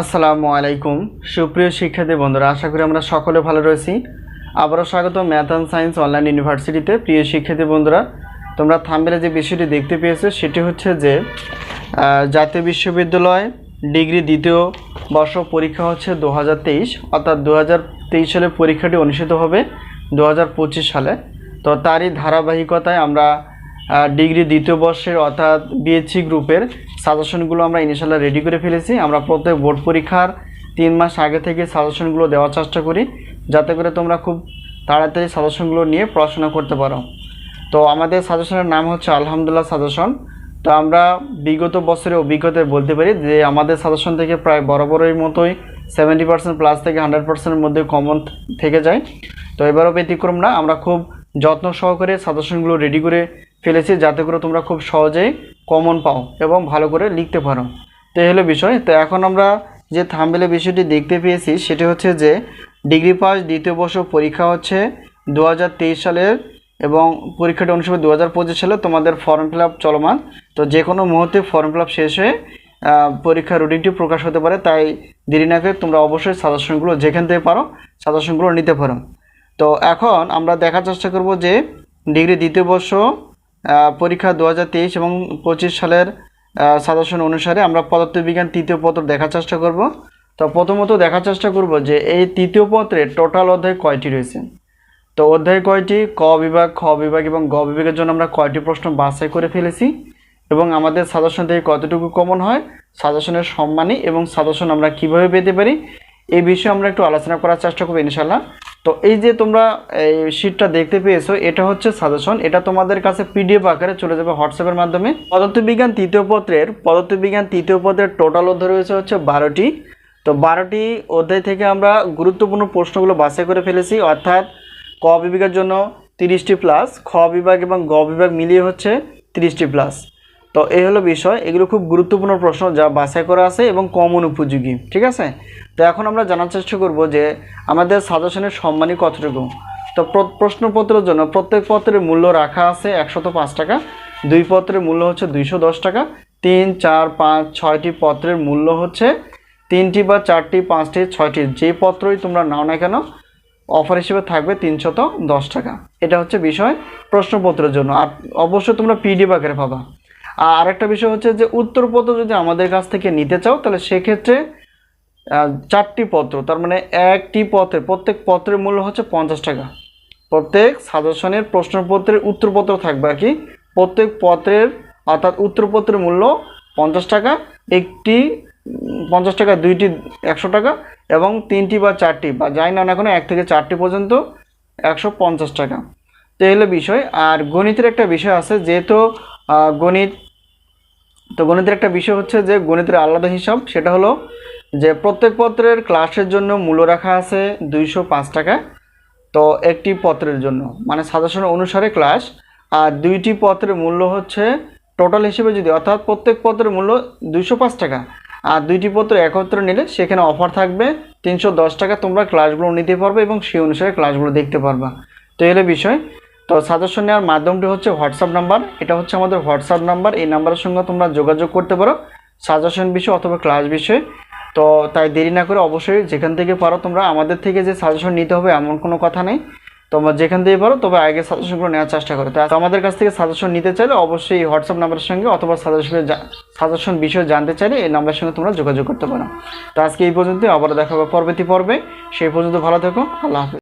আসসালামু আলাইকুম। সুপ্রিয় শিক্ষার্থী বন্ধুরা, আশা করি আমরা সকলে ভালো রয়েছি। আবারও স্বাগত ম্যাথ অ্যান্ড সায়েন্স অনলাইন ইউনিভার্সিটিতে। প্রিয় শিক্ষার্থী বন্ধুরা, তোমরা থাম্বেলে যে বিষয়টি দেখতে পেয়েছ, সেটি হচ্ছে যে জাতীয় বিশ্ববিদ্যালয় ডিগ্রি দ্বিতীয় বর্ষ পরীক্ষা হচ্ছে দু হাজার তেইশ, অর্থাৎ দু হাজার তেইশ সালে পরীক্ষাটি অনুষ্ঠিত হবে দু হাজার পঁচিশ সালে। তো তারই ধারাবাহিকতায় আমরা ডিগ্রি দ্বিতীয় বর্ষের অর্থাৎ বিএসসি গ্রুপের সাজেশনগুলো আমরা ইনিশিয়ালি রেডি করে ফেলেছি। আমরা প্রত্যেক বোর্ড পরীক্ষার তিন মাস আগে থেকে সাজেশনগুলো দেওয়ার চেষ্টা করি, যাতে করে তোমরা খুব তাড়াতাড়ি সাজেশনগুলো নিয়ে পড়াশোনা করতে পারো। তো আমাদের সাজেশনের নাম হচ্ছে আলহামদুলিল্লাহ সাজেশন তো আমরা বিগত বছরের অভিজ্ঞতায় বলতে পারি যে আমাদের সাজেশন থেকে প্রায় বরাবরের মতোই সেভেন্টি পার্সেন্ট প্লাস থেকে হান্ড্রেড পার্সেন্টের মধ্যে কমন থেকে যায়। তো এবারও ব্যতিক্রম না, আমরা খুব যত্ন সহকারে সাজেশনগুলো রেডি করে ফেলেছি যাতে করে তোমরা খুব সহজেই কমন পাও এবং ভালো করে লিখতে পারো। তো এই হলো বিষয়। তো এখন আমরা যে থামবেলে বিষয়টি দেখতে পেয়েছি, সেটি হচ্ছে যে ডিগ্রি পাস দ্বিতীয় বর্ষ পরীক্ষা হচ্ছে দু হাজার তেইশ সালের এবং পরীক্ষাটি অনুষ্ঠিত দু হাজার পঁচিশ সালে। তোমাদের ফর্ম ফিল চলমান। তো যে কোনো মুহূর্তে ফর্ম ফিল শেষ হয়ে পরীক্ষার রুটিনটি প্রকাশ হতে পারে, তাই দেরি না করে তোমরা অবশ্যই সাজেশনগুলো যেখান থেকে পারো সাজেশনগুলো নিতে পারো। তো এখন আমরা দেখার চেষ্টা করব যে ডিগ্রি দ্বিতীয় বর্ষ পরীক্ষা দু হাজার তেইশ এবং পঁচিশ সালের সাজেশন অনুসারে আমরা পদার্থবিজ্ঞান তৃতীয় পত্র দেখার চেষ্টা করব। তো প্রথমত দেখার চেষ্টা করব যে এই তৃতীয় পত্রে টোটাল অধ্যায় কয়টি রয়েছে? তো অধ্যায় কয়টি? ক বিভাগ, খ বিভাগ এবং গ বিভাগের জন্য আমরা কয়টি প্রশ্ন বাছাই করে ফেলেছি এবং আমাদের সাজেশন থেকে কতটুকু কমন হয়, সাজেশনের সম্মানী এবং সাজেশন আমরা কীভাবে পেতে পারি এই বিষয়ে আমরা একটু আলোচনা করার চেষ্টা করব ইনশাল্লাহ তো এই যে তোমরা এই শিটটা দেখতে পেয়েছ, এটা হচ্ছে সাজেশন এটা তোমাদের কাছে পিডিএফ আকারে চলে যাবে হোয়াটসঅ্যাপের মাধ্যমে। পদার্থবিজ্ঞান তৃতীয় পত্রের, পদার্থবিজ্ঞান তৃতীয় পত্রের টোটাল অধ্যায় রয়েছে হচ্ছে বারোটি। তো বারোটি অধ্যায় থেকে আমরা গুরুত্বপূর্ণ প্রশ্নগুলো বাছাই করে ফেলেছি, অর্থাৎ ক বিভাগের জন্য তিরিশটি প্লাস খ বিভাগ এবং গ বিভাগ মিলিয়ে হচ্ছে তিরিশটি প্লাস তো এই হলো বিষয়। এগুলো খুব গুরুত্বপূর্ণ প্রশ্ন যা বাছাই করা আছে এবং কমন উপযোগী, ঠিক আছে? তো এখন আমরা জানার চেষ্টা করব যে আমাদের সাজেশনের সম্মানী কতটুকু? তো প্র- প্রশ্নপত্রের জন্য প্রত্যেক পত্রের মূল্য রাখা আছে একশত পাঁচ টাকা, দুই পত্রের মূল্য হচ্ছে দুইশো দশ টাকা, তিন, চার, পাঁচ, ছয়টি পত্রের মূল্য হচ্ছে তিনটি বা চারটি, পাঁচটি, ছয়টি, যে পত্রই তোমরা নাও না কেন, অফার হিসেবে থাকবে তিনশত দশ টাকা। এটা হচ্ছে বিষয় প্রশ্নপত্রের জন্য। আর অবশ্যই তোমরা পিডিএফ আকারে পাবা। আর আরেকটা বিষয় হচ্ছে যে উত্তরপত্র যদি আমাদের কাছ থেকে নিতে চাও, তাহলে সেক্ষেত্রে চারটি পত্র, তার মানে একটি পত্রের, প্রত্যেক পত্রের মূল্য হচ্ছে পঞ্চাশ টাকা। প্রত্যেক সাজেশনের প্রশ্নপত্রের উত্তরপত্র থাকবে আর কি। প্রত্যেক পত্রের, অর্থাৎ উত্তরপত্রের মূল্য পঞ্চাশ টাকা, একটি পঞ্চাশ টাকা, দুইটি একশো টাকা এবং তিনটি বা চারটি বা যাই না না কোনো, এক থেকে চারটি পর্যন্ত একশো পঞ্চাশ টাকা। তো এই হলো বিষয়। আর গণিতের একটা বিষয় আছে, যেহেতু গণিত তো গণিতের একটা বিষয় হচ্ছে যে গণিতের আলাদা হিসাব, সেটা হলো যে প্রত্যেক পত্রের ক্লাসের জন্য মূল্য রাখা আছে দুইশো পাঁচ টাকা। তো একটি পত্রের জন্য মানে সাজেশন অনুসারে ক্লাস আর দুইটি পত্রের মূল্য হচ্ছে টোটাল হিসেবে যদি, অর্থাৎ প্রত্যেক পত্রের মূল্য দুইশো পাঁচ টাকা, আর দুইটি পত্র একত্রে নিলে সেখানে অফার থাকবে তিনশো দশ টাকা তোমরা ক্লাসগুলো নিতে পারবে এবং সেই অনুসারে ক্লাসগুলো দেখতে পারবা। তো এলে বিষয়। তো সাজেশন নেওয়ার মাধ্যমটি হচ্ছে হোয়াটসঅ্যাপ নাম্বার এটা হচ্ছে আমাদের হোয়াটসঅ্যাপ নাম্বার এই নাম্বারের সঙ্গে তোমরা যোগাযোগ করতে পারো সাজেশন বিষয় অথবা ক্লাস বিষয়ে। তো তাই দেরি না করে অবশ্যই যেখান থেকে পারো তোমরা আমাদের থেকে যে সাজেশন নিতে হবে এমন কোনো কথা নেই। তোমরা যেখান থেকে পারো তবে আগে সাজেশনগুলো নেওয়ার চেষ্টা করো। তো আমাদের কাছ থেকে সাজেশন নিতে চাইলে অবশ্যই হোয়াটসঅ্যাপ নাম্বারের সঙ্গে অথবা সাজেশনের সাজেশন বিষয়ে জানতে চাইলে এই নাম্বারের সঙ্গে তোমরা যোগাযোগ করতে পারো। তো আজকে এই পর্যন্ত আবার দেখা হবে পরবর্তী পর্বে। সেই পর্যন্ত ভালো থেকো, আল্লাহ হাফিজ।